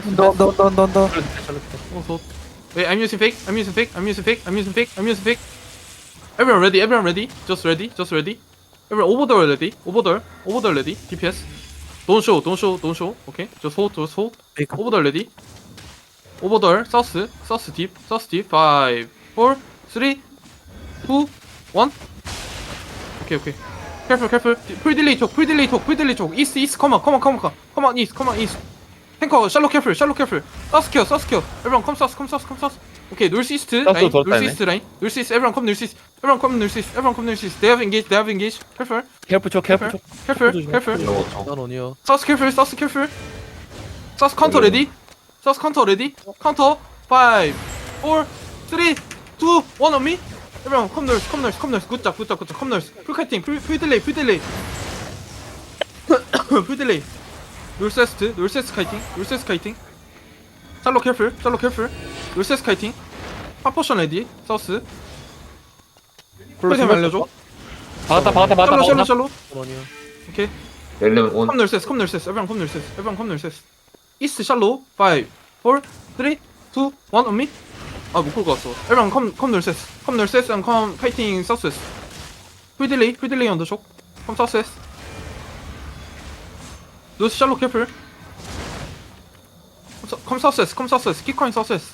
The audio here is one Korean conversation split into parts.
넌넌넌넌넌 Also, wait, I'm using fake. I'm using fake. I'm using fake. I'm using fake. I'm using fake. Everyone ready? Everyone ready? Just ready? Just ready? Everyone over door ready? Over door. Over door ready? DPS. Don't show. Don't show. Don't show. Okay. Just hold. Just hold. Over door ready? Over door. South. South deep. South deep. Five, four, three, two, one. Okay. Okay. Careful. Careful. Pre delay talk. Pre delay talk. Pre delay talk. East. East. Come on. Come on. Come on. Come on. East. Come on. East. Careful, shallow careful. South kill, south kill. Everyone come south, come south, come south. Okay, north east line, 돌았다, north east line, north east. Everyone come north east. Everyone come north east. Everyone come north east. They have engaged, they have engaged. Careful, 케어풀 쪽 케어풀 쪽 careful, careful. 난 원이요. South careful, south careful. South counter ready. South counter ready. Counter. Five, four, three, two, one on me. Everyone come north, come north, come north. Good job, good job, good job. Come north. Full west kiting, north west kiting. 샬로 캐플, 샬로 캐플. 놀세스 카이팅. 파포션 레디. 사우스. 프레템 알려줘. 박았다 박았다 박았다 샬로, 샬로, 샬로. 오케이. 렐렘 온컴 놀세스, 컴 놀세스. 에브랑 컴 놀세스. 에브랑 컴 놀세스. 이스트 샬로. 5, 4, 3, 2, 1 on me. 아, 못 끌고 왔어. 에브랑 컴, 컴 놀세스. 컴 and 컴 카이팅 사우스웨스. 프리딜레이, 프리딜레이 언더 촉. 컴 사우스웨스. 노스 샬로 캐플. 컴 사우스웨스, 컴 사우스웨스. 키커인 사우스웨스.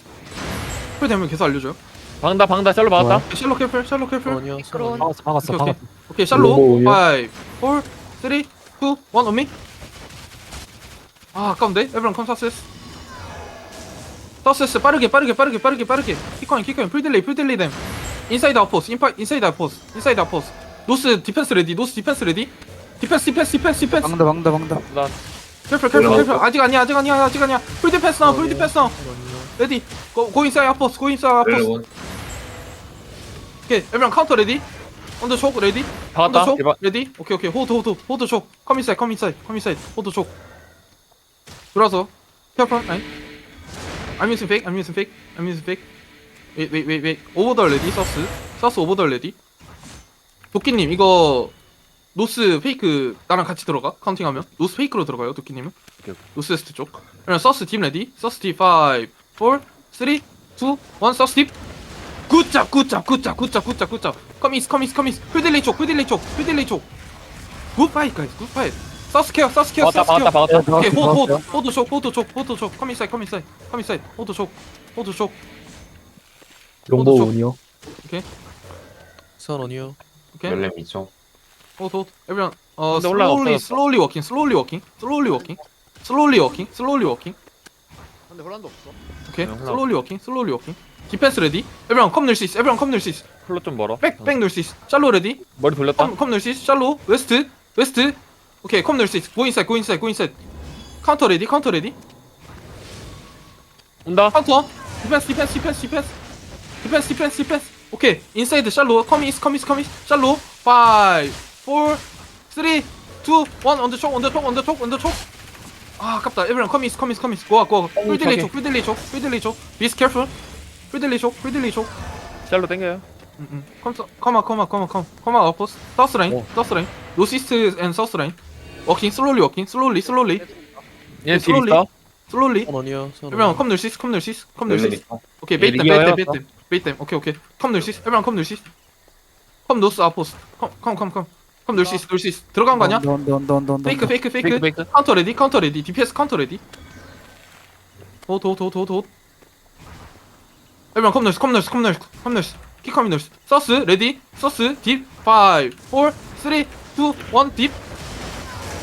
프리되면 계속 알려줘요. 방다 방다 짤로 박았다 샬로 캐플, 샬로 캐플. 원이요. 미끄러운. 박았어 박았어 오케이, 오케이. 박았어 오케이 샬로 로보 5 4 3 2 1 온미 아 아까운데 에브런 컴 사세스 사세스 빠르게 빠르게 빠르게 빠르게 빠르게 키커인 키커인 풀 딜레이 풀 딜레이 댐 인사이드 아웃포스 인파 인사이드 아웃포스 인사이드 아웃포스 노스 디펜스 레디 노스 디펜스 레디 디펜스 디펜스 디펜스 디펜스. 방다 방다 방다. 나 캐플 캐플 캐플 아직 아니야 아직 아니야 아직 아니야. 풀 디펜스 나풀 디펜스. 나 레디. 고, 고 인사이드 아웃포스. 고 인사이드 렐렘 아웃포스. 온 오케이 에브런 카운터 레디. 언더 촉 레디. 박았다. 촉 대박. 레디. 오케이 오케이. 호드 호드. 호드 촉컴 인사이드 컴 인사이드 컴 인사이드. 호드 촉 돌아서. 케어폰 아니. I'm using fake I'm using fake I'm using fake. Wait wait wait wait. 오버더 레디 서스. 서스 오버더 레디. 도끼님 이거 노스 페이크 나랑 같이 들어가? 카운팅하면? 노스 페이크로 들어가요 도끼님은? 오케이, 노스 웨스트 쪽. 그럼 서스 딥 레디? 서스 딥5 4 3 2 1 서스 딥 굿잡 굿잡 굿잡 굿잡 굿잡 굿잡. 커미스 커미스 커미스. 풀딜레이 쪽 풀딜레이 쪽 풀딜레이 쪽. 굿파이트 가이즈 굿파이트 서스 케어 서스 케어 박았다 서스 케어. 박았다 박았다 오케이 호드 호드 쪽 호드 쪽 호드 쪽. 커미 사이 커미 사이 커미 사이 호드 쪽 호드 쪽. 롱보 호드 쪽. 운이요. 선 원이요. 오케이. 렐렘 이쪽 호드 호드 에브리언 어 근데 올라가 slowly 없어졌어. slowly walking slowly walking slowly walking slowly walking slowly walking. 근데 혼란도 없어. 오케이. 네, 올라가. slowly walking slowly walking. 디펜스 레디? 에브리언 컴 넣을 수 있어. 에브리언 컴 넣을 수 있어. 플로 좀 멀어? 백 백 넣을 수 있어. 샬로 레디? 머리 돌렸다? 컴, 컴 넣을 수 있어. 샬로 웨스트 웨스트. 오케이 컴 넣을 수 있어. 고 인사이드 고 인사이드 고 인사이드 카운터 레디 카운터 레디. 온다. 카운터. 디펜스 디펜스 디펜스 디펜스. 디펜스 디펜스 디펜스. 오케이. 인사이드 샬로. 커미스 커미스 커미스 샬로. 5 4 3 2 1 언더 촉 언더 촉 언더 촉 언더 촉아 아깝다. 에브리언 커미스 커미스 커미스 고아 고아 풀딜레이 촉 풀딜레이 촉 풀딜레이 촉 비스 캐럴풀 풀딜레이 촉 풀딜레이 촉 짤로 땡겨요. 컴 컴아 컴아 컴아 컴 컴아 어퍼스 사우스 라인 어. 사우스 라인 노스 이스트 앤 사우스 라인 워킹 슬로리 워킹 슬로리 슬로리 얘 슬로리 선 원이요. 선 에브리언. 컴 넣시스 컴 넣시스 컴 이쪽 오케이 얘 베이트 베이트. 베이트 베이트 오케이 오케이 컴 놀시스 에브랑 컴 놀시스 컴 노스 아포스 컴 컴 컴 컴 컴 놀시스 놀시스 들어간 거 아니야? 넌넌넌넌 페이크 페이크 페이크 페이크 페이크 카운터 레디 카운터 레디 DPS 카운터 레디 도도도도도 에브랑 컴 놀시 컴 놀시 컴 놀시 컴 놀시 키컴이 놀시 서스 레디 서스 딥 5 4 3 2 1 딥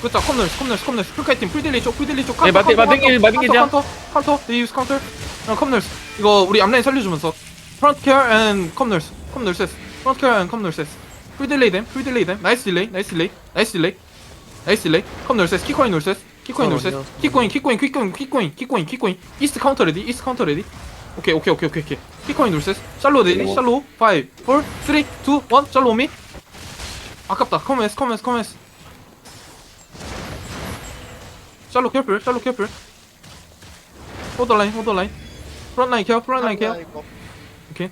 그쵸 컴 놀시 컴 놀시 컴 놀시 풀카이팅 풀딜리 쪽 풀딜리 쪽 예, 마빙, 마빙, 마빙이지야. 카운터 카운터 they use counter 어, 컴널스 이거 우리 앞라인 살려주면서 프런트 케어 앤 컴널스 컴널스스 프런트 케어 앤 컴널스스 풀 딜레이 댐, 풀 딜레이 댐, 나이스 딜레이, 나이스 딜레이, 나이스 딜레이, 나이스 딜레이, 컴널스스, 키코인 놀스스, 키코인 어, 놀스스, 아니요. 키코인, 키코인, 키코인, 키코인, 키코인, 키코인, 이스트 카운터 레디, 이스트 카운터 레디. 오케이, 오케이, 오케이, 오케이, 오케이. 키코인 놀스스, 샬로 레디, 어. 샬로, 5, 4, 3, 2, 1, 샬로 오미. 아깝다, 커맨스, 커맨스, 커맨스. 샬로 캐플, 샬로 캐플. 호더 라인, 호더 라인. 프런트 라인 케어, 프런트 라인 케어. 오케이.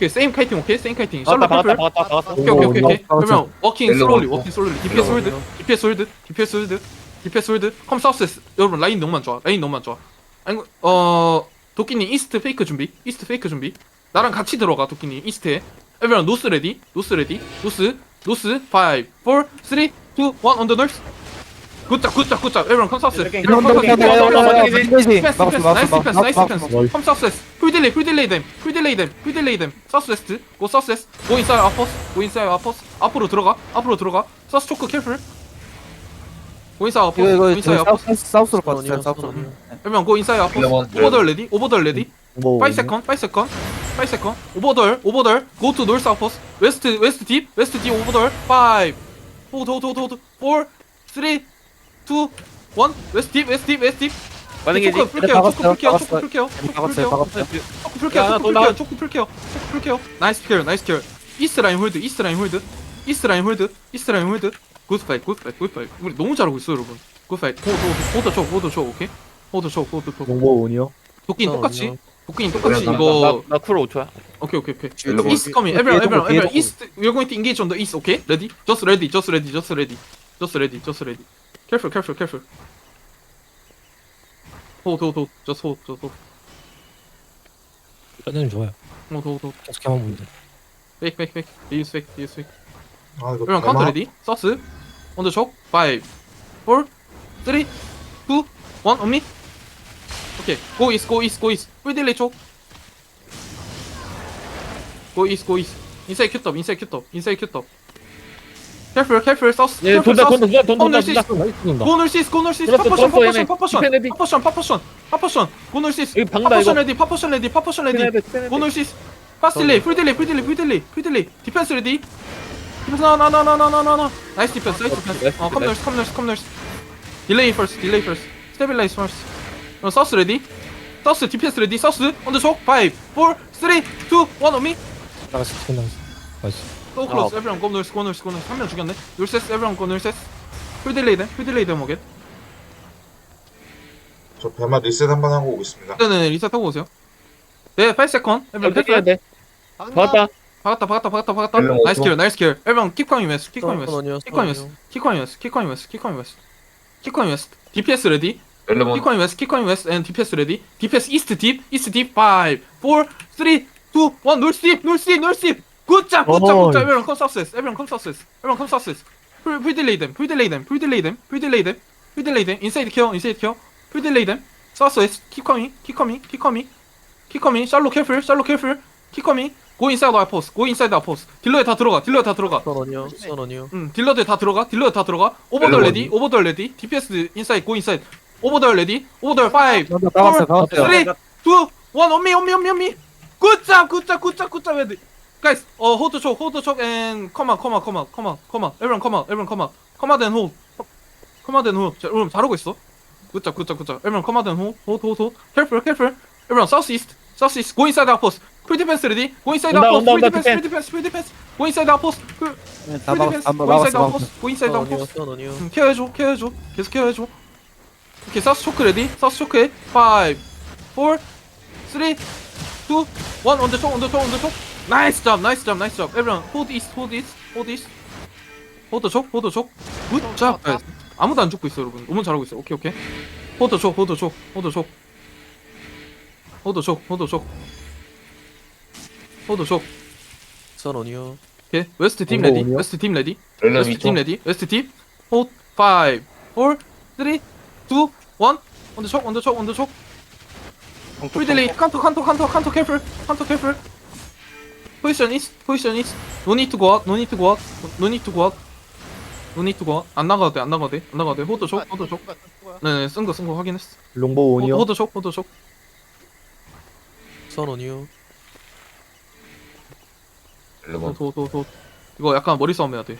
오케이, 세임 카이팅, 오케이, 세임 카이팅. 샬로 캐플. 박았다 박았다 박았다 오케이 오케이 오케이 오케이. 오, 그러면 워킹 슬로리 왔고. 워킹 슬로리 DPS 홀드 DPS 홀드 DPS 홀드. 디펜스 홀드. 컴 사우스 여러분 라인 너무만 좋아. 라인 너무만 좋아. 아니 어 도끼님 이스트 페이크 준비? 이스트 페이크 준비? 나랑 같이 들어가 도끼님 이스트에. 에브리언 노스 레디? 노스 레디? 노스? 노스? 5 4 3 2 1 언더 널스 굿잡 굿잡 굿잡 에브리언 컴 사우스 이렇게 에브리언 컴 사우스 디펜스 디펜스 막았어 디펜스 막았어 나이스 디펜스 나이스 막았어 디펜스 컴 사우스 웨스트 풀 딜레이 풀 딜레이 댐 풀 딜레이 댐 풀 딜레이 댐 사우스 웨스트 고 사우스 웨스트 고 인사이드 아포스 고 인사이드 아포스 앞으로 들어가 앞으로 들어가. 사우스 초크 캐플 고 인사이드 이거 고 인사이드 사우스 사우스로. 선 사우스로. go inside 아포스 일레몬, 오버돌 레디 오버돌 레디 뭐5 second 5 second 5 second. 오버돌 오버돌 go to north 아포스 웨스트 웨스트 딥 웨스트 딥 오버돌 5 hold hold hold hold. 4 3 2 1 웨스트 딥 웨스트 딥 웨스트 딥. 마딩 게이지. 초크 풀케어 초크 풀케어 초크 박았어요. 풀케어 박았어요. 박았어요. 초크 풀케어 야, 하나 초크 더 나와. 풀케어 초크 풀케어 초크 풀케어 나이스 킬 나이스 킬 이스트 라인 홀드 이스트 라인 홀드 이스트 라인 홀드 이스트 라인 홀드. 굿 파이트 굿 파이트 굿 파이트. 우리 너무 잘하고 있어 여러분. 굿 파이트. 호드 호드 호드 쳐 호드 쳐 오케이? 호드 쳐 호드 쳐. 용보 온이요 도끼인 선 똑같이? 원이요. 도끼인 똑같이 이거 나쿨 5초야. 오케이 오케이 오케이. everyone 조금, everyone 뒤에 everyone 조금. East we're going to engage on the east okay? Ready? Just ready just ready just ready. Just ready just ready careful careful careful hold hold hold just hold just hold 짜증이 좋아요. hold hold hold 계속 해만 보면 돼. fake fake fake they use fake they use fake 아 이거 everyone counter ready sauce on the choke 5 4 3 2 1 on me okay go east go east go east full delay choke go east go east inside top inside top inside careful sauce 얘 careful 돈다 돈다 돈다 돈다 시- 돈다. 논다. 고널 시스 고널 시스 파퍼션 파퍼션. 파퍼션. 파퍼션 파퍼션 파퍼션 고널 시스 파퍼션. 레디 파퍼션 레디 파퍼션 레디. 고널 시스 파스 딜레이 풀 딜레이 풀 딜레이 풀 딜레이 풀 딜레이 디펜스 레디 디펜스 나나나나나나나 나이스 디펜스 나이스 디펜스 어 컴널스 컴널스 컴널스 딜레이 퍼스트 딜레이 퍼스트 스테빌라이즈 퍼스트 어 서스 레디 서스 디펜스 레디 서스 언더 촉5 4 3 2 1 온미 나갔어. 나갔어. 나이스. 또 클로스 에브리언 고 놀스 고 놀스 고 놀스 한명 죽였네. 놀세스 에브리언 고 놀세스 풀 딜레이 됨풀 딜레이 됨 오게 저 배마 리셋 한번 하고 오겠습니다. 네네네 리셋하고 오세요. 네 8세컨. 에브리언 야, 패스 돼. 박는다. 박았다. 박았다 박았다 박았다 박았다. 일로 나이스 킬 나이스 킬. 선 웨스 원이요. 선 킥커밍 웨스 원이요. 킥커밍 웨스 킥커밍 웨스 킥커밍 웨스 킥커밍 웨스 DPS 레디. 웨스 킥커밍 웨스 앤 DPS 레디. DPS 이스트 딥 이스트 딥5 4 3 2 1 놀스 딥 놀스 딥 놀스 딥 굿잡 굿잡. 굿잡 에브리언 컴 서스스 에브리언 컴 서스스 에브리언 컴풀 딜레이. 댐, 풀 딜레이 댐, 인사이드 케어, 인사이드 케어, 풀 딜레이 댐, 서스 웨스, 키 커밍, 키 커밍, 키 커밍, 키 커밍, 샬로 캐플, 샬로 캐플, 키 커밍, 고 인사이드 아포스, 고 인사이드 아포스, 딜러에 다 들어가, 딜러에 다 들어가, 선 원이요. 선 원이요. 음, 딜러들 다 들어가, 딜러에 다 들어가, 오버돌 레디, 오버돌 레디, DPS 인사이드, 고 인사이드, 오버돌 레디, 오버돌 5, 나갔어요 나갔어요 3, 2, 1, 온미, 온미, 온미, 온미, 굿잡, 굿잡, 굿잡, 굿잡, 헤드. Guys, uh, hold the choke, hold the choke, and come out, come out, come out, come out, come out. Everyone, come out, everyone, come out. Come out and hold. Come out and hold. 자, 여러분 잘하고 있어. 굿잡, 굿잡, 굿잡. Everyone, come out and hold, hold, hold, hold. Careful, careful. Everyone, southeast, southeast. Go inside our post. Full defense ready. Go inside our 온다, post. 온다, Full 온다, defense, full defense, full defense. Go inside our post. Full 다 defense. 막았어 안 Go inside 막았어 our 막았어 post. Go inside 선 our 원이요. post. 선 원이요. 음, 케어해줘, 케어해줘. 계속 케어해줘. 오케이, 사우스 초크 레디. 사우스 초크에 5, 4, 3, 2, 1. 언더 촉, 언더 촉, 언더 촉. 나이스 잡, 나이스 잡, 나이스 잡. Everyone, hold east, hold east, hold east. hold 촉, hold 촉. 굿 잡. 어, 아무도 안 죽고 있어, 여러분. 너무 잘하고 있어. 오케이, 오케이. hold 촉, hold 촉, hold 촉. hold 촉, hold 촉. hold 촉. 선 원이요. 오케이. 웨스트 팀 레디. 웨스트 팀 레디. 웨스트 팀 레디. 웨스트 팀. hold 5 4 3 2 1 언더 촉 언더 촉 언더 촉 프리 딜레이 칸토 칸토 칸토 칸토 캐플 칸토 캐플 포지션 이스 포지션 이스 노 니트 고 아웃 노 니트 고 아웃 노 니트 고 아웃 노 니트 고 아웃 안 나가도 돼안 나가도 돼안 나가도 돼 호드 촉 호드 촉 네네 쓴 거 쓴 거 확인했어 용보 온이요 호드 촉 호드 촉선 원이요. 일레몬 도도도 이거 약간 머리 싸움 해야 돼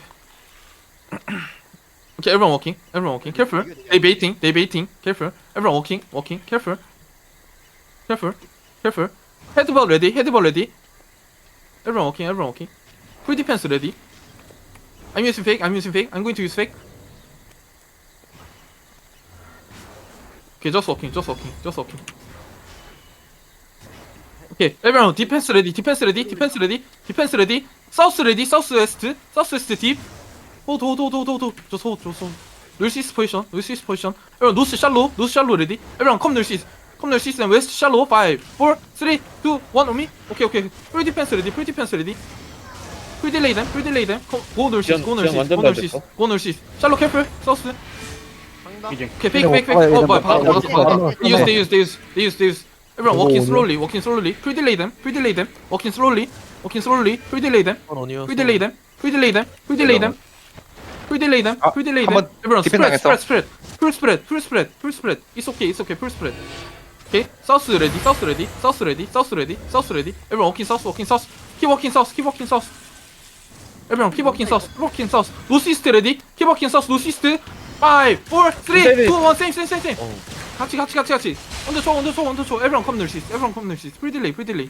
Okay, everyone walking. Everyone walking. Careful. They baiting. They baiting. Careful. Everyone walking. Walking. Careful. Careful. Careful. Headball ready. Headball ready. Everyone walking. Everyone walking. Full defense ready. I'm using fake. I'm using fake. I'm going to use fake. Okay, just walking. Just walking. Just walking. Okay, everyone, defense ready, defense ready, defense ready, defense ready. South ready, southwest, southwest deep. Hold, hold, hold, hold, hold. Just hold, just hold. 놀시스 포지션 놀시스 포지션 everyone 노스 컴널 시스템 웨스트 샬로우 5 4 3 2 1 오미 오케이 오케이 풀 디펜스 레디 풀 디펜스 레디 풀 딜레이 댐, 풀 딜레이 댐. 고 놀시스, 고 놀시스, 고 놀시스, 고 놀시스. 샬로 캐플, 서스. 이제 오케이, 페이크, 페이크, 페이크. 어, 뭐야, 바로 바로 바로. Use, they use, they use, they use, they use. Everyone walking slowly, walking slowly. 풀 딜레이 댐, 풀 딜레이 댐. Walking slowly, walking slowly. 풀 딜레이 댐, 풀 딜레이 댐, 풀 딜레이 댐, 풀 딜레이 댐. 풀 딜레이 댐, 풀 딜레이 댐. Everyone spread, spread, spread. 풀 스프레드, 풀 스프레드, 풀 스프레드. It's okay, it's okay, 풀 스프레드. 오케이? 사우스 레디 사우스 레디 사우스 레디 사우스 레디 사우스 레디. 에브리 워킹 사우스 워킹 사우스 키 워킹 사우스 키 워킹 사우스 에브리 키 워킹 사우스 워킹 사우스 루시스트 레디 키 워킹 사우스 루시스트 5 4 3 2 1 세임 세임 세임 세임 같이 같이 같이 같이. 언더 초 언더 초 언더 초 에브리 컴 늘시스 에브리 컴 늘시스 프리딜레이 프리딜레이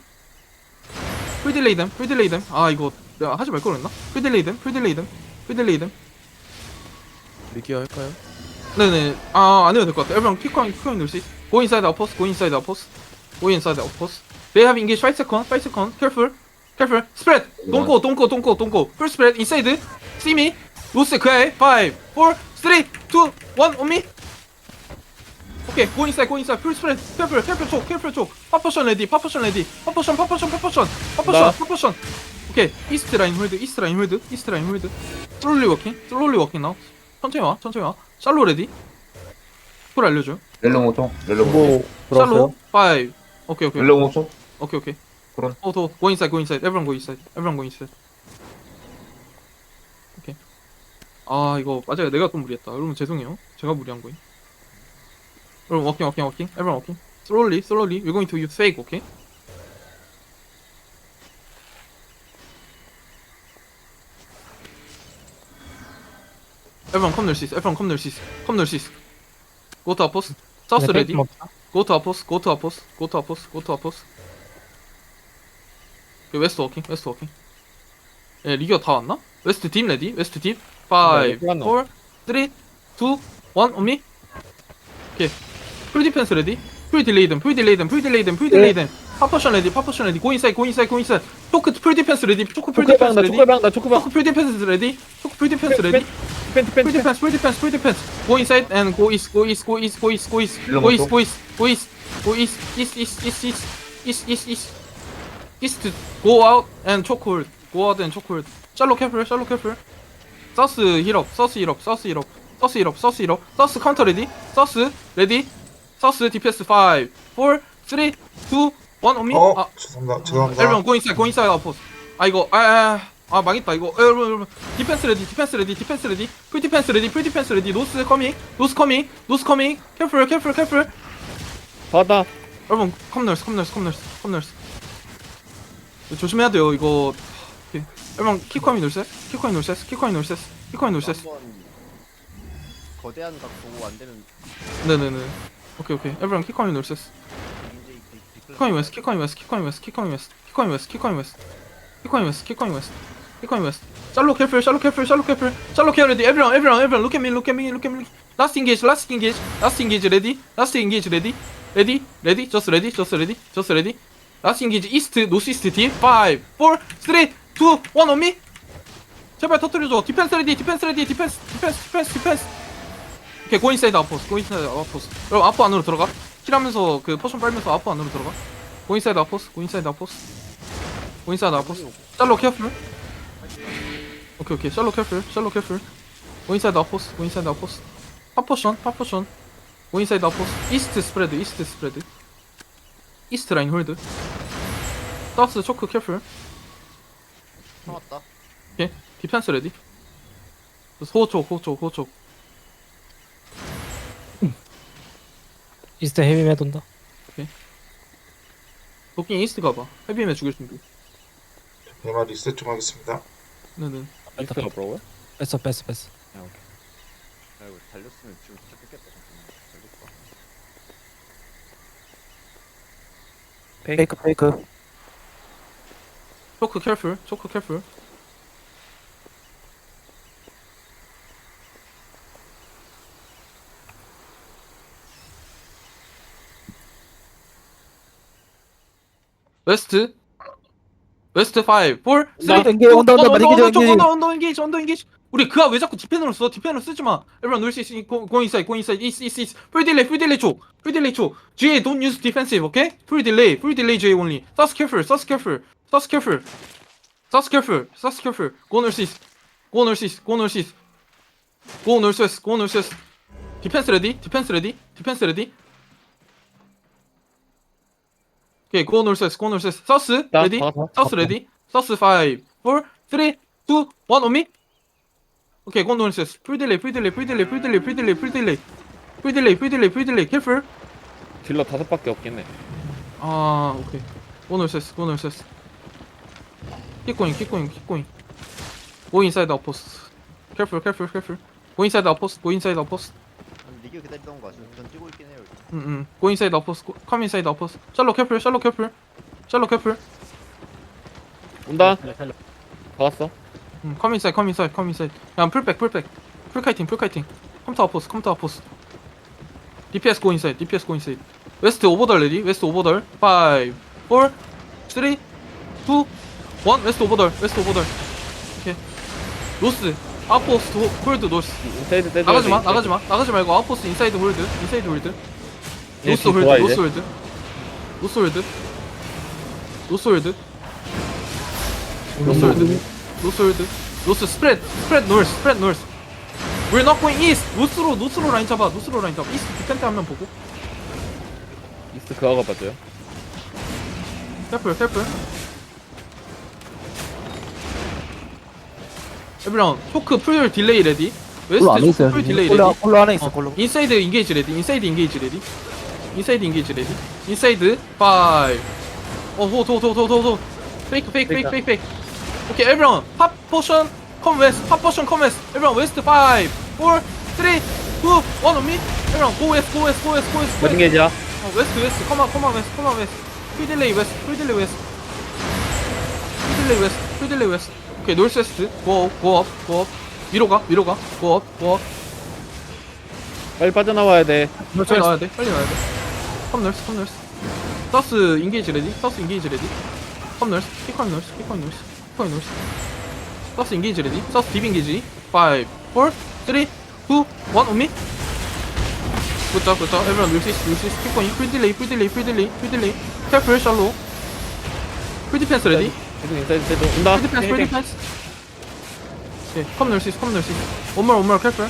프리딜레이든 프리딜레이든 아 이거 야, 하지 말 걸 그랬나? 프리딜레이든 프리딜레이든 프리딜레이든 리기어 할까요? 네네. 아 안 해도 될 것 같아. 에브리 킥광 킥광 늘시스 go inside the outpost go inside the outpost go inside the outpost they have engaged 5 second 5 second careful careful spread don't go don't go don't go don't go first spread inside see me 로스 그아에 5 4 3 2 1 on me 오케이 go inside go inside full spread careful careful 쪽 careful 쪽 파포션 레디 파포션 파포션 파포션 나. 파포션 오케이 이스트 라인 홀드 이스트 라인 홀드 이스트 라인 홀드 슬롤리 워킹 슬롤리 워킹 나우 천천히 와 천천히 와 샬로 레디 스쿨 알려줘. 렐롱 5초 렐롱 5초 뭐 살로 들어왔어요? 5 오케이 오케이. 렐롱 5초 오케이 오케이. 그런. 오토 고 인사이드 고 인사이드 에브런 고 인사이드 에브런 고 인사이드 오케이. 아 이거 맞아요 내가 좀 무리했다. 여러분 죄송해요. 제가 무리한 거임. 여러분 워킹 워킹 워킹 에브런 워킹 slowly slowly. We're going to use fake 오케이 에브랑 컴 넣을 수 있어 에브랑 컴 넣을 수 있어 컴 넣을 수 있어 go to outpost south 네, ready 뭐, Go to outpost, go to outpost, go to outpost, go to outpost. 오케이, 웨스트 워킹, 웨스트 워킹. 예, 리기어 다 왔나? 웨스트 딥 레디, 웨스트 딥. 5, 네, 4, 끝났나? 3, 2, 1, on me. 오케이. 풀 디펜스 레디. 풀 딜레이 them, 풀 딜레이 them, 풀 딜레이 them, 풀 딜레이 them. 파포션 레디, 파포션 레디. 고 인사이드, 고 인사이드, 고 인사이드. 초크 풀 디펜스 레디, 초크 풀 디펜스 레디. 초크 풀 디펜스 레디. 초크 풀 디펜스 레디. Go inside and go east, go east, go east, go east, go east, 일로 go east, 가서. go east, go east, go east, east, east, east, east, east, east, east, east. Go out and choke hold. Go out and choke hold. Shallow careful, shallow careful. South heal up, south heal up, south heal up, south heal up, south heal up. South counter ready. South ready. South DPS 5, 4, 3, 2, 1 on me. 어 아, 죄송합니다 죄송합니다 everyone go inside, go inside outpost. 아 이거 아 아 아, 망했다 이거. 에, 여러분 여러분. 디펜스 레디 디펜스 레디 디펜스 레디. 풀 디펜스 레디 풀 디펜스 레디. 노스 커밍 노스 커밍 노스 커밍. 캐플 캐플 캐플. 받아. 여러분 컴널스 컴널스 컴널스 컴널스 조심해야 돼요 이거. 오케이. 여러분 놀셋 키커밍 놀셋 키커밍 놀셋 키커밍 놀셋 한번 거대한 각 보고 안 되면 네네네. 오케이 오케이. 비클. 키커밍 웨스트 키커밍 웨스트 키커밍 웨스트 키커밍 웨스트 키커밍 웨스트 키커밍 웨스트 키커밍 웨스트 키커밍 웨스트 키커밍 웨스 트 샬로 캐플 샬로 캐플 샬로 캐플 샬로 캐 레디 everyone everyone everyone look at me look at me look at me last engage last engage last engage ready last engage ready ready ready just ready just ready just ready last engage east north east team 5 4 3 2 1 on me 제발 터뜨려줘 디펜스 레디 디펜스 레디 디펜스 디펜스 디펜스 디펜스 오케이 고 인사이드 아포스 고 인사이드 아포스 여러분 아포 안으로 들어가 킬하면서 그 포션 빨면서 아포 안으로 들어가 고 인사이드 아포스 고 인사이드 아포스 고 인사이드 아포스 샬로 캐플 오케이 오케이. 샬로 캐플 샬로 캐플. 고 인사이드 아포스 고 인사이드 아포스. 파포션 파포션. 고 인사이드 아포스. 이스트 스프레드 이스트 스프레드. 이스트 라인 홀드. 사우스 초크 캐플. 참았다. 디펜스 레디. 호쪽 호쪽 호쪽. 이스트 헤비 매돈다. 도킹 이스트 가봐. 헤비맨 죽일 준비. 대마 리셋 좀 하겠습니다. 네네 이스트가 뭐라고요? 뺐어 뺐어 뺐어. 아이고 달렸으면 지금 시작했겠다. 잠깐만. 달렸어. 페이크 페이크 초크 캐플 초크 캐플 웨스트 웨스트 5 4 3 2 온다, 온다, 온다, 온다, 언더 많이 언더 engage, 쪽 engage. 언더 언더 인게이지 언더 인게이지 우리 그아 왜 자꾸 디펜으로 써? 디펜으로 쓰지 마. Everyone 놀수 있으니 go go inside, go inside. East, east, east. Free delay, free delay 줘. Free delay 줘. GA don't use defensive, okay? Free delay, free delay GA only. Sus careful, sus careful, sus careful, sus careful, sus careful. Go north east, go north east, go north east. Go north west, go north west. Defense ready, defense ready, defense ready. Okay, go north west, go north west. Sus 나 ready, 박았어. sus ready. Sus five, four, three, two, one on me. Okay, go north west. Free delay, free delay, free delay, free delay, free delay, free delay. Free delay, free delay, free delay. Careful. 딜러 다섯 밖에 없겠네. 아, 오케이. Go north west, go north west. Keep going, keep going, keep going. Go inside the outpost. Careful, careful, careful. Go inside the outpost, go inside the outpost. 리그 기다리던 거 같아요. 전 뛰고 있긴 해요. 음, 음. Go inside. Go, come inside. Shallow, careful, shallow, careful. Shallow, careful. 온다. 박았어. 음, come inside, come inside, come inside. 야, 풀백, 풀백. 풀카이팅, 풀카이팅. Outpost, come to outpost. DPS go inside, DPS go inside. West 오버덜 레디, West 오버덜. 5, 4, 3, 2, 1. West 오버덜, West 오버덜. 오케이. 노스, 아웃포스트, 홀드, 노스. 인사이드. 나가지 마, 나가지 마, 나가지 말고 아웃포스트 인사이드 홀드, 인사이드 홀드. 얘 노스 지금 홀드, 좋아, 노스. 홀드. 노스 홀드. 노스 홀드. 노스 홀드. 노스 홀드. 노스 스프레드, 스프레드 노스, 스프레드 노스. We're not going east. 노스로, 노스로 라인 잡아, 노스로 라인 잡아. 이스트 디펜트 한명 보고. 이스트 그아가 봐줘요. Careful, careful. 에브라운, 초크 풀 딜레이 레디. 웨스트 홀로 안에 초크 있어요. 풀 딜레이 레디. 홀로 안에 있어, 어, 홀로. 인사이드 인게이지 레디 인사이드 인게이지 레디 인사이드 인게이지 레디 인사이드 5 어, 어도도도 도 도 도 페이크 페이크 페이크 페이크 페이크 오케이 에브리원 팝 포션 컴 웨스트 팝 포션 컴 웨스트 에브리원 웨스트 5 4 3 2 1 온미 에브리원 고 웨스트 고 웨스트 고 웨스트 고 웨스트 몇 개지야? 어, 웨스트 웨스트 컴온 컴온 웨스트 컴온 웨스트 프리딜레이 웨스트 프리딜레이 웨스트 프리딜레이 웨스트 프리딜레이 웨스트 오케이 놀스 웨스트 고업 고업 고업 위로 가 위로 가 고업 고업 빨리 빠져나와야 돼. 빨리 나와야 돼. 빨리 나와야 돼. 컴 널스, 컴 널스. 서스 인게이지 레디. 서스 인게이지 레디. 컴 널스, 피컴 널스, 피컴 널스, 피컴 널스. 서스 인게이지 레디. 서스 딥 인게이지. 5, 4, 3, 2, 1 온미. 굿자, 굿자. 에브리언 룰시스, 룰시스. 키퍼 인. 프리 딜레이, 프리 딜레이, 프리 딜레이, 프리 딜레이. 캐플 샬로. 프리 디펜스 레디. 계속 인사이드 떼줘. 온다. 프리 디펜스, 프리 디펜스. 오케이. 컴 널시스. 원몰, 원몰 캐플.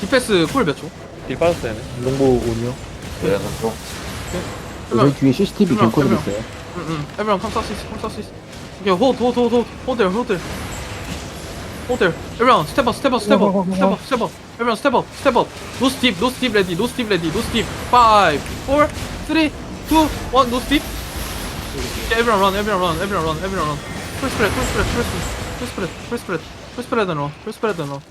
디펜스 쿨몇 초? 딜 빠졌어 얘네. 농보 온이요. 네, 선수. 여기 뒤에 CCTV 그러면, 캠코드 그러면. 있어요. 응, 응. Everyone come southeast, come southeast. Okay, hold, hold, hold, hold, hold there, hold there. Hold there. Everyone, step up, step up, step up, step up, step up. Everyone, step up, step up. No steep, no steep ready, no steep ready, no steep. Five, four, three, two, one, no steep. Okay, everyone run, everyone run, everyone run, everyone run. Full spread, full spread, full spread, full spread, full spread, full spread and run, full spread and run.